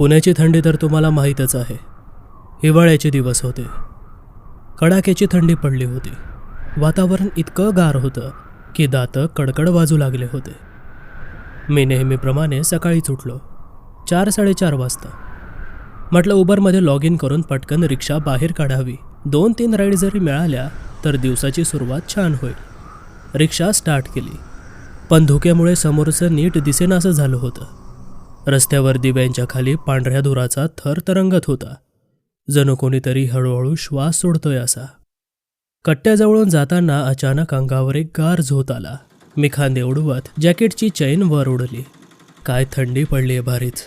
पुण्याची थंडी तर तुम्हाला माहीतच आहे. हिवाळ्याचे दिवस होते. कडाक्याची थंडी पडली होती. वातावरण इतकं गार होतं की दातं कडकड वाजू लागले होते. मी नेहमीप्रमाणे सकाळीच उठलो चार साडेचार वाजता. म्हटलं उबरमध्ये लॉग इन करून पटकन रिक्षा बाहेर काढावी. दोन तीन राईड जरी मिळाल्या तर दिवसाची सुरुवात छान होईल. रिक्षा स्टार्ट केली. पण धुक्यामुळे समोरचं नीट दिसेनासं झालं होतं. रस्त्यावर दिव्यांच्या खाली पांढऱ्या धुराचा थर तरंगत होता. जणू कोणीतरी हळूहळू श्वास सोडतोय असा. कट्ट्याजवळून जाताना अचानक अंगावर एक गार झोत आला. मी खांदे उडवत जॅकेटची चैन वर उडली. काय थंडी पडली आहे भारीच.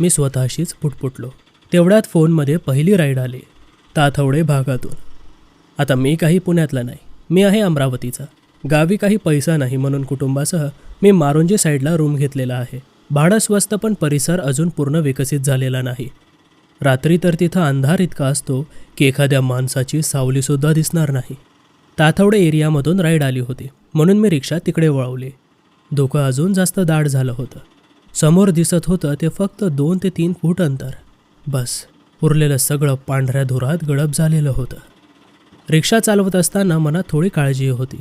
मी स्वतःशीच पुटपुटलो. तेवढ्यात फोनमध्ये पहिली राईड आली. ताथवडे भागातून. आता मी काही पुण्यातला नाही. मी आहे अमरावतीचा. गावी काही पैसा नाही म्हणून कुटुंबासह मी मारुंजी साईडला रूम घेतलेला आहे. भाडं स्वस्त पण परिसर अजून पूर्ण विकसित झालेला नाही. रात्री तर तिथं अंधार इतका असतो की एखाद्या माणसाची सावलीसुद्धा दिसणार नाही. ताथवडे एरियामधून राईड आली होती म्हणून मी रिक्षा तिकडे वळवली. धोकं अजून जास्त दाट झालं होतं. समोर दिसत होतं ते फक्त दोन ते तीन फूट अंतर. बस उरलेलं सगळं पांढऱ्या धुरात गडप झालेलं होतं. रिक्षा चालवत असताना मनात थोडी काळजी होती.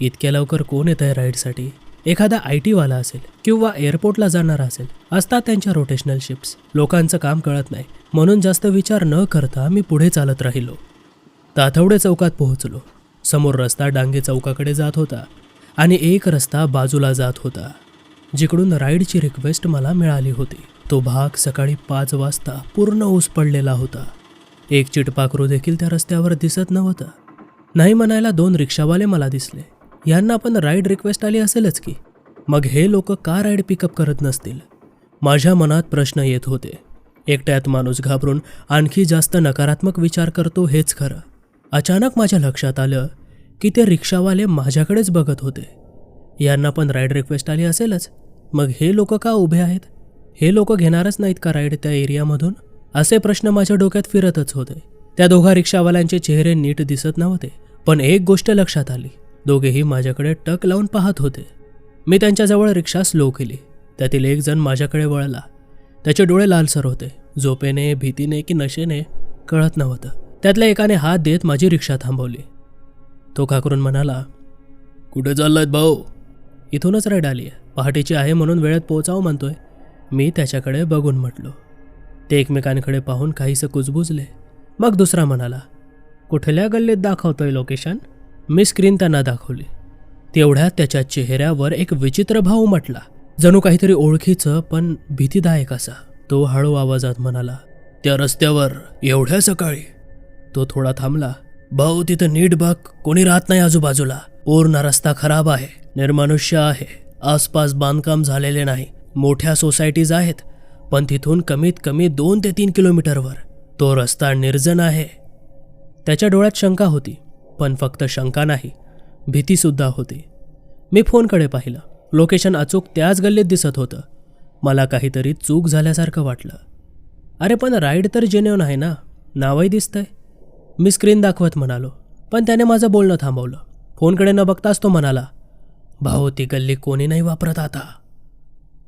इतक्या लवकर कोण येत आहे राईडसाठी? एखादा आय टीवाला असेल किंवा एअरपोर्टला जाणारा असेल असतात त्यांच्या रोटेशनल शिप्स लोकांचं काम कळत नाही. म्हणून जास्त विचार न करता मी पुढे चालत राहिलो. ताथवडे चौकात पोहोचलो. समोर रस्ता डांगे चौकाकडे जात होता आणि एक रस्ता बाजूला जात होता जिकडून राईडची रिक्वेस्ट मला मिळाली होती. तो भाग सकाळी पाच वाजता पूर्ण ऊस पडलेला होता. एक चिटपाखरू देखील त्या रस्त्यावर दिसत नव्हतं. नाही म्हणायला दोन रिक्षावाले मला दिसले. यांना पण राईड रिक्वेस्ट आली असेलच की. मग हे लोक का राईड पिकअप करत नसतील? माझ्या मनात प्रश्न येत होते. एकट्यात माणूस घाबरून आणखी जास्त नकारात्मक विचार करतो हेच खरं. अचानक माझ्या लक्षात आलं की ते रिक्षावाले माझ्याकडेच बघत होते. यांना पण राईड रिक्वेस्ट आली असेलच. मग हे लोक का उभे आहेत? हे लोक घेणारच नाहीत का राईड त्या एरियामधून? असे प्रश्न माझ्या डोक्यात फिरतच होते. त्या दोघा रिक्षावाल्यांचे चेहरे नीट दिसत नव्हते पण एक गोष्ट लक्षात आली. दोघेही माझ्याकडे टक लावून पाहत होते. मी त्यांच्याजवळ रिक्षा स्लो केली. त्यातील एक जण माझ्याकडे वळला. त्याचे डोळे लालसर होते. झोपेने भीतीने की नशेने कळत नव्हतं. त्यातल्या एकाने हात देत माझी रिक्षा थांबवली. तो खाकरून म्हणाला कुठे चाललायत भाऊ? इथूनच रेड आली आहे. पहाटेची आहे म्हणून वेळेत पोहोचावं म्हणतोय. मी त्याच्याकडे बघून म्हटलो. ते एकमेकांकडे पाहून काहीसं कुजबुजले. मग दुसरा म्हणाला कुठल्या गल्लीत दाखवतोय लोकेशन मी स्क्रीन त्यांना दाखवली. तेवढ्यात त्याच्या चेहऱ्यावर एक विचित्र भाव म्हटला जणू काहीतरी ओळखीचं पण भीतीदायक असा. तो हळू आवाजात म्हणाला त्या रस्त्यावर एवढ्या सकाळी. तो थोडा थांबला. भाऊ तिथं नीट बघ कोणी राहत नाही आजूबाजूला. पूर्ण रस्ता खराब आहे निर्मानुष्य आहे. आसपास बांधकाम झालेले नाही. मोठ्या सोसायटीज आहेत पण तिथून कमीत कमी दोन ते तीन किलोमीटरवर. तो रस्ता निर्जन आहे. त्याच्या डोळ्यात शंका होती. पण फक्त शंका नाही भीतीसुद्धा होती. मी फोनकडे पाहिलं. लोकेशन अचूक त्याच गल्लीत दिसत होतं. मला काहीतरी चूक झाल्यासारखं वाटलं. अरे पण राईड तर जेन्युन आहे ना? नावही दिसतंय. मी स्क्रीन दाखवत म्हणालो पण त्याने माझं बोलणं थांबवलं. फोनकडे न बघताच तो म्हणाला भाऊ ती गल्ली कोणी नाही वापरत आता.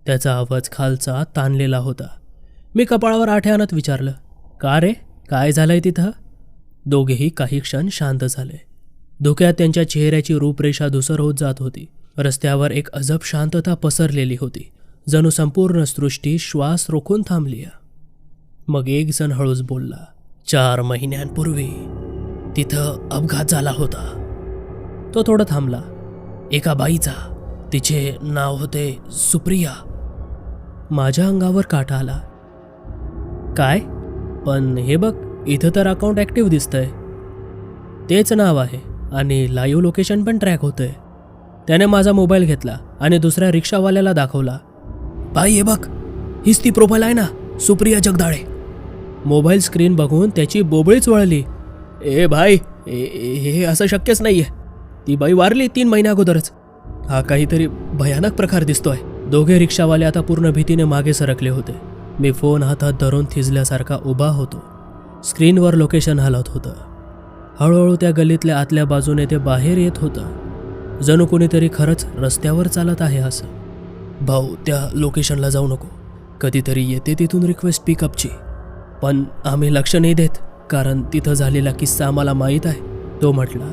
त्याचा आवाज खालचा ताणलेला होता. मी कपाळावर आठ्यानत विचारलं का रे? काय झालंय तिथं? दोघेही काही क्षण शांत झाले. धुक्यात त्यांच्या चेहऱ्याची रूपरेषा धुसर होत जात होती. रस्त्यावर एक अजब शांतता पसरलेली होती. जणू संपूर्ण सृष्टी श्वास रोखून थांबली मग एक जण हळूच बोलला चार महिन्यांपूर्वी तिथं अपघात झाला होता. तो थोडा थांबला. एका बाईचा. तिचे नाव होते सुप्रिया. माझ्या अंगावर काटा आला. काय? पण हे बघ इथं तर अकाउंट ॲक्टिव्ह दिसतंय. तेच नाव आहे आणि लाईव्ह लोकेशन पण ट्रॅक होतंय. त्याने माझा मोबाईल घेतला आणि दुसऱ्या रिक्षावाल्याला दाखवला. बाई हे बघ. हीच ती प्रोफाईल आहे ना सुप्रिया जगदाळे. मोबाईल स्क्रीन बघून त्याची बोबळीच वळली. ए भाई ए- हे असं शक्यच नाहीये. ती बाई वारली तीन महिन्या अगोदरच. हा काहीतरी भयानक प्रकार दिसतोय. दोघे रिक्षावाले आता पूर्ण भीतीने मागे सरकले होते. मी फोन हातात धरून थिजल्यासारखा उभा होतो. स्क्रीनवर लोकेशन हलत होतं. हळूहळू त्या गल्लीतल्या आतल्या बाजूने ते बाहेर येत होतं. जणू कोणीतरी खरंच रस्त्यावर चालत आहे असं. भाऊ त्या लोकेशनला जाऊ नको. कधीतरी येते तिथून रिक्वेस्ट पिकअपची पण आम्ही लक्ष नाही देत कारण तिथं झालेला किस्सा आम्हाला माहीत आहे तो म्हटला.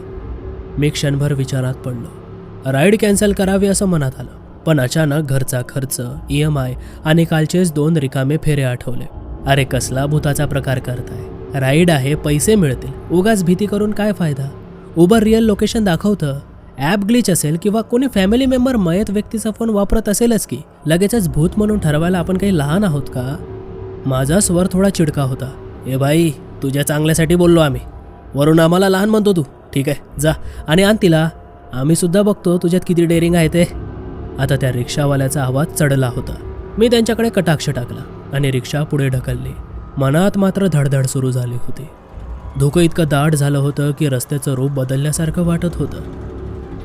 मी क्षणभर विचारात पडलो. राईड कॅन्सल करावी असं मनात आलं पण अचानक घरचा खर्च ई एम आय आणि कालचेच दोन रिकामे फेरे आठवले. अरे कसला भूताचा प्रकार करताय. राईड आहे पैसे मिळतील. उगाच भीती करून काय फायदा? उबर रिअल लोकेशन दाखवतं. ॲप ग्लिच असेल किंवा कोणी फॅमिली मेंबर मयत व्यक्तीचा फोन वापरत असेलच की लगेचच भूत म्हणून ठरवायला आपण काही लहान आहोत का? माझा स्वर थोडा चिडका होता. ए बाई तुझ्या चांगल्यासाठी बोललो आम्ही. वरून आम्हाला लहान म्हणतो तू. ठीक आहे जा. आणि आण तिला. आम्ही सुद्धा बघतो तुझ्यात किती डेअरिंग आहे ते. आता त्या रिक्षावाल्याचा आवाज चढला होता. मी त्यांच्याकडे कटाक्ष टाकला आणि रिक्षा पुढे ढकलली. मनात मात्र धडधड सुरू झाली होती. धुकं इतकं दाट झालं होतं की रस्त्याचं रूप बदलल्यासारखं वाटत होतं.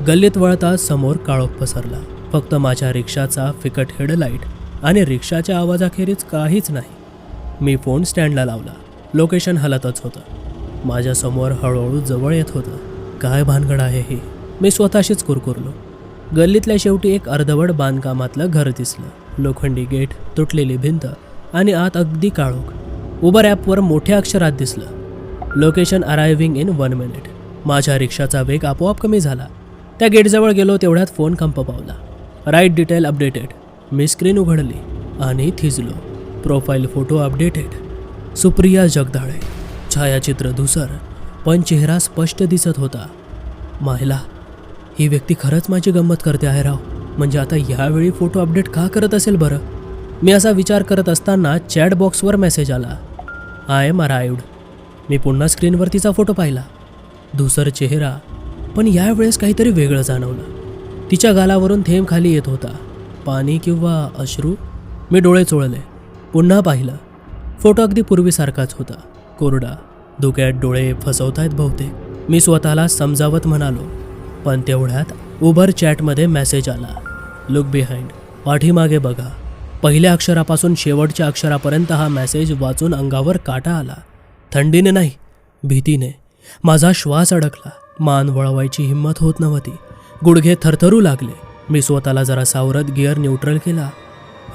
गल्लीत वळताच समोर काळोख पसरला. फक्त माझ्या रिक्षाचा फिकट हेडलाईट आणि रिक्षाच्या आवाजाखेरीज काहीच नाही. मी फोन स्टँडला लावला. लोकेशन हलतच होतं. माझ्यासमोर हळूहळू जवळ येत होतं. काय भानगड आहे हे? मी स्वतःशीच कुरकुरलो. गल्लीतल्या शेवटी एक अर्धवट बांधकामातलं घर दिसलं. लोखंडी गेट तुटलेली भिंत आणि आत अगदी काळोख. उबर ॲपवर मोठ्या अक्षरात दिसलं. Location arriving in one minute माझ्या रिक्षाचा वेग आपोआप कमी झाला. त्या गेटजवळ गेलो तेवढ्यात फोन कंप पावला राईट डिटेल अपडेटेड मी स्क्रीन उघडली आणि थिजलो. Profile photo updated Supriya Jagdale. छायाचित्र धुसर. पण चेहरा स्पष्ट दिसत होता. मायला ही व्यक्ती खरंच माझी गंमत करते आहे राव. म्हणजे आता ह्यावेळी फोटो अपडेट का करत असेल बरं? मी असा विचार करत असताना चॅट बॉक्सवर मेसेज आला. आय एम अरायव्ड मी पुन्हा स्क्रीनवर तिचा फोटो पाहिला. धुसर चेहरा. पण यावेळेस काहीतरी वेगळं जाणवलं. तिच्या गालावरून थेंब खाली येत होता. पाणी किंवा अश्रू? मी डोळे चोळले. पुन्हा पाहिलं. फोटो अगदी पूर्वीसारखाच होता. कोरडा. धुक्यात डोळे फसवतायत बहुतेक. मी स्वतःला समजावत म्हणालो. पण तेवढ्यात उबर चॅटमध्ये मेसेज आला. Look behind. पाठीमागे बघा. पहिल्या अक्षरापासून शेवटच्या अक्षरापर्यंत हा मेसेज वाचून अंगावर काटा आला. थंडीने नाही भीतीने. माझा श्वास अडकला. मान वळवायची हिंमत होत नव्हती. गुडघे थरथरू लागले. मी स्वतःला जरा सावरत गिअर न्यूट्रल केला.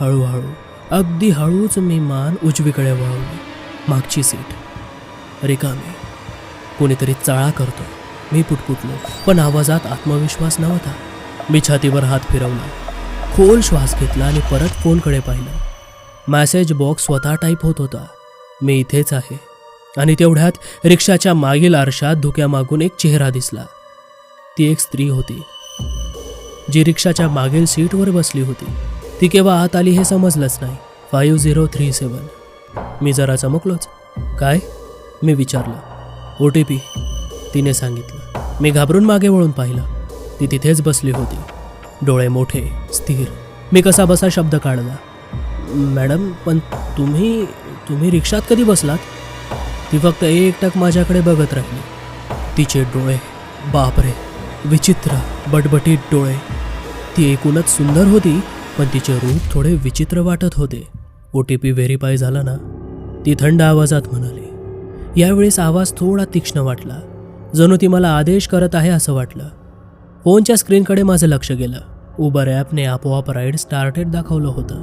हळूहळू अगदी हळूच मी मान उजवीकडे वळवली. मागची सीट. रिकामी. कोणीतरी चाळा करतो मी पुटपुटलो पण आवाजात आत्मविश्वास नव्हता. मी छातीवर हात फिरवला. खोल श्वास घेतला आणि परत फोनकडे पाहिलं. मॅसेज बॉक्स स्वतः टाईप होत होता. मी इथेच आहे. आणि तेवढ्यात रिक्षाच्या मागील आरशात धुक्यामागून एक चेहरा दिसला. ती एक स्त्री होती. जी रिक्षाच्या मागील सीटवर बसली होती. ती केव्हा आत आली हे समजलंच नाही. फाईव्ह झिरो थ्री सेवन मी जरा चमकलोच. काय? मी विचारलं. O T P. तिने सांगितलं. मी घाबरून मागे वळून पाहिलं. ती तिथेच बसली होती. डोळे मोठे स्थिर. मी कसा बसा शब्द काढला. मॅडम पण तुम्ही तुम्ही रिक्षात कधी बसलात? ती फक्त एकटक माझ्याकडे बघत राहिली. तिचे डोळे बापरे विचित्र बटबटीत डोळे. ती एकूणच सुंदर होती पण तिचे रूप थोडे विचित्र वाटत होते. ओ टी पी व्हेरीफाय झाला ना? ती थंड आवाजात म्हणाली. यावेळेस आवाज थोडा तीक्ष्ण वाटला. जणू ती मला आदेश करत आहे असं वाटलं. फोनच्या स्क्रीनकडे माझं लक्ष गेलं. उबर ॲपने आपोआप राईड स्टार्टेड दाखवलं होतं.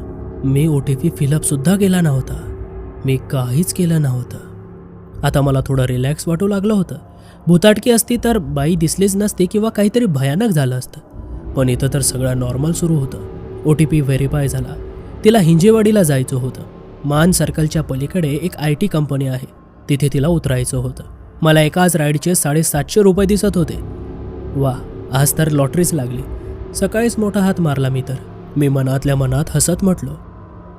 मी ओ टी पी फिलअपसुद्धा केला नव्हता. मी काहीच केलं नव्हतं. आता मला थोडं रिलॅक्स वाटू लागलं होतं. भुताटकी असती तर बाई दिसलीच नसती किंवा काहीतरी भयानक झालं असतं. पण इथं तर सगळं नॉर्मल सुरू होतं. ओ टी पी व्हेरीफाय झाला. तिला हिंजेवाडीला जायचं होतं. मान सर्कलच्या पलीकडे एक आय टी कंपनी आहे. तिथे तिला उतरायचं होतं. मला एकाच राईडचे साडेसातशे रुपये दिसत होते. वा आज तर लॉटरीच लागली. सकाळीच मोठा हात मारला मी तर. मी मनातल्या मनात हसत म्हटलो.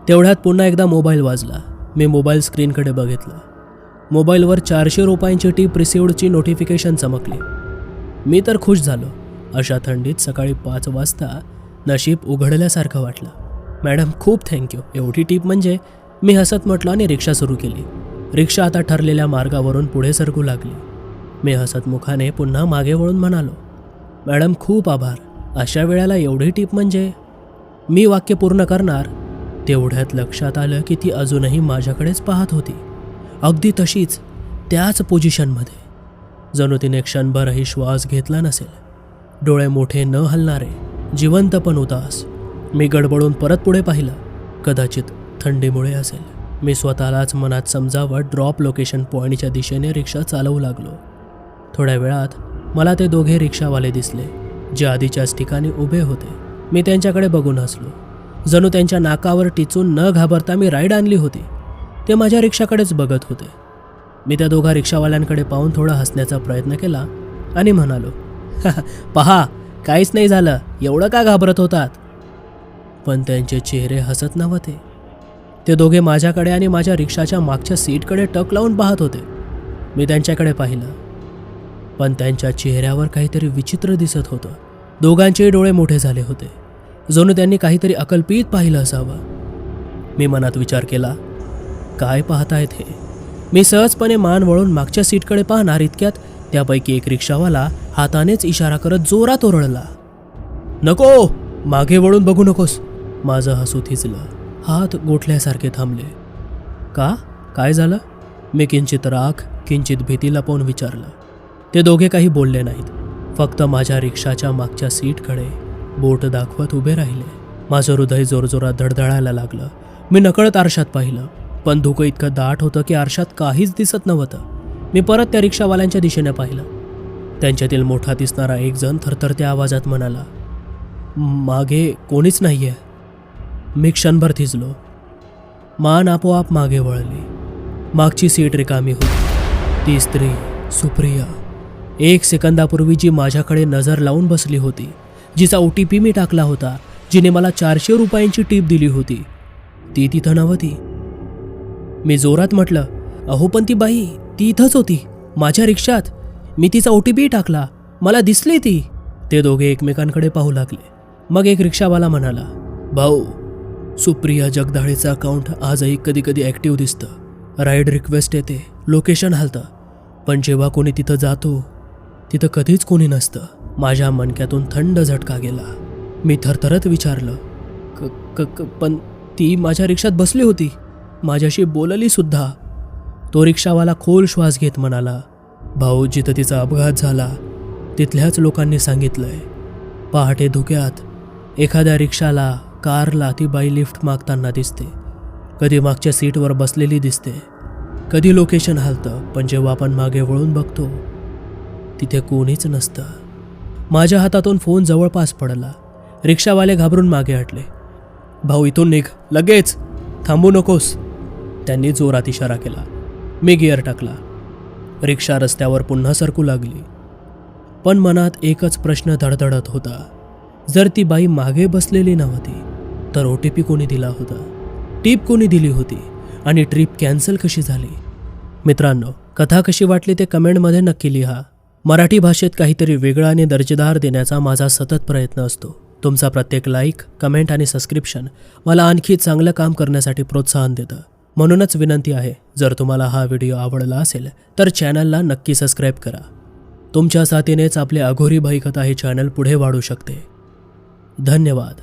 तेवढ्यात पुन्हा एकदा मोबाईल वाजला. मी मोबाईल स्क्रीनकडे बघितलं. मोबाईलवर चारशे रुपयांची टीप रिसिवडची नोटिफिकेशन चमकली. मी तर खुश झालो. अशा थंडीत सकाळी पाच वाजता नशीब उघडल्यासारखं वाटलं. मॅडम खूप थँक्यू एवढी टीप म्हणजे मी हसत म्हटलं आणि रिक्षा सुरू केली. रिक्षा आता ठरलेल्या मार्गावरून पुढे सरकू लागली. मी हसत मुखाने पुन्हा मागे वळून म्हणालो. मॅडम खूप आभार. अशा वेळेला एवढी टीप म्हणजे? मी वाक्य पूर्ण करणार? तेवढ्यात लक्षात आलं की ती अजूनही माझ्याकडेच पाहत होती. अगदी तशीच त्याच पोझिशनमध्ये. जणू तिने क्षणभरही श्वास घेतला नसेल. डोळे मोठे न हलणारे जिवंत पण उदास. मी गडबडून परत पुढे पाहिलं. कदाचित थंडीमुळे असेल. मी स्वतःलाच मनात समजावत ड्रॉप लोकेशन पॉईंटच्या दिशेने रिक्षा चालवू लागलो. थोड्या वेळात मला ते दोघे रिक्षावाले दिसले जे आधीच्याच ठिकाणी उभे होते. मी त्यांच्याकडे बघून हसलो. जणू त्यांच्या नाकावर टिचून न घाबरता मी राईड आणली होती. ते माझ्या रिक्षाकडेच बघत होते. मी त्या दोघा रिक्षावाल्यांकडे पाहून थोडा हसण्याचा प्रयत्न केला आणि म्हणालो पहा काहीच नाही झालं. एवढं का घाबरत होतात? पण त्यांचे चेहरे हसत नव्हते. ते दोघे माझ्याकडे आणि माझ्या रिक्षाच्या मागच्या सीटकडे टक लावून पाहत होते. मी त्यांच्याकडे पाहिलं. पण त्यांच्या चेहऱ्यावर काहीतरी विचित्र दिसत होतं. दोघांचेही डोळे मोठे झाले होते. जणू त्यांनी काहीतरी अकल्पित पाहिलं असावं. मी मनात विचार केला काय पाहतायत हे? मी सहजपणे मान वळून मागच्या सीटकडे पाहणार इतक्यात त्यापैकी एक रिक्षावाला हातानेच इशारा करत जोरात ओरडला. नको! मागे वळून बघू नकोस. माझं हसू थिजलं हात गोठल्यासारखे थांबले. का? काय झालं? मी किंचित राख किंचित भीती लपवून विचारलं. ते दोघे काही बोलले नाहीत. फक्त माझ्या रिक्षाच्या मागच्या सीटकडे बोट दाखवत उभे राहिले. माझं हृदय जोरजोरात धडधडायला लागलं. मी नकळत आरशात पाहिलं पण धुकं इतकं दाट होतं की आरशात काहीच दिसत नव्हतं. मी परत त्या रिक्षावाल्यांच्या दिशेने पाहिलं. त्यांच्यातील मोठा दिसणारा एक जण थरथरत्या आवाजात म्हणाला मागे कोणीच नाही आहे मी क्षणभर थिजलो. मान आपोआप मागे वळली. मागची सीट रिकामी होती. ती स्त्री सुप्रिया. एक सेकंदापूर्वी जी माझ्याकडे नजर लावून बसली होती जिचा ओ टी पी मी टाकला होता जिने मला चारशे रुपयांची टीप दिली होती ती तिथं नव्हती. मी जोरात म्हटलं अहो पण ती बाई ती इथंच होती माझ्या रिक्षात. मी तिचा ओ टी पी टाकला मला दिसली ती. ते दोघे एकमेकांकडे पाहू लागले. मग एक रिक्षावाला म्हणाला भाऊ सुप्रिया जगदाळेचं अकाउंट आजही कधी कधी ॲक्टिव्ह दिसतं. राईड रिक्वेस्ट येते लोकेशन हलतं. पण जेव्हा कोणी तिथं जातो तिथं कधीच कोणी नसतं. माझ्या मणक्यातून थंड झटका गेला. मी थरथरत विचारलं क क क- पण ती माझ्या रिक्षात बसली होती. माझ्याशी बोलली सुद्धा. तो रिक्षावाला खोल श्वास घेत म्हणाला भाऊ जिथं तिचा अपघात झाला तिथल्याच लोकांनी सांगितलंय. पहाटे धुक्यात एखाद्या रिक्षाला कारला ती बाई लिफ्ट मागताना दिसते. कधी मागच्या सीटवर बसलेली दिसते. कधी लोकेशन हलतं पण जेव्हा आपण मागे वळून बघतो तिथे कोणीच नसतं. माझ्या हातातून फोन जवळपास पडला. रिक्षावाले घाबरून मागे हटले. भाऊ इथून निघ. लगेच. थांबू नकोस. त्यांनी जोरात इशारा केला. मी गिअर टाकला. रिक्षा रस्त्यावर पुन्हा सरकू लागली. पण मनात एकच प्रश्न धडधडत होता. जर ती बाई मागे बसलेली नव्हती तर ओ टी पी कोणी दिला होता? टीप कोणी दिली होती? आणि ट्रिप कॅन्सल कशी झाली? मित्रांनो कथा कशी वाटली ते कमेंटमध्ये नक्की लिहा. मराठी भाषेत काहीतरी वेगळा आणि दर्जेदार देण्याचा माझा सतत प्रयत्न असतो. तुमचा प्रत्येक लाईक कमेंट आणि सबस्क्रिप्शन मला आणखी चांगलं काम करण्यासाठी प्रोत्साहन देतं. म्हणूनच विनंती आहे जर तुम्हाला हा व्हिडिओ आवडला असेल तर चॅनलला नक्की सबस्क्राईब करा. तुमच्या साथीनेच आपले अघोरी भाई कथा हे चॅनल पुढे वाढू शकते. धन्यवाद.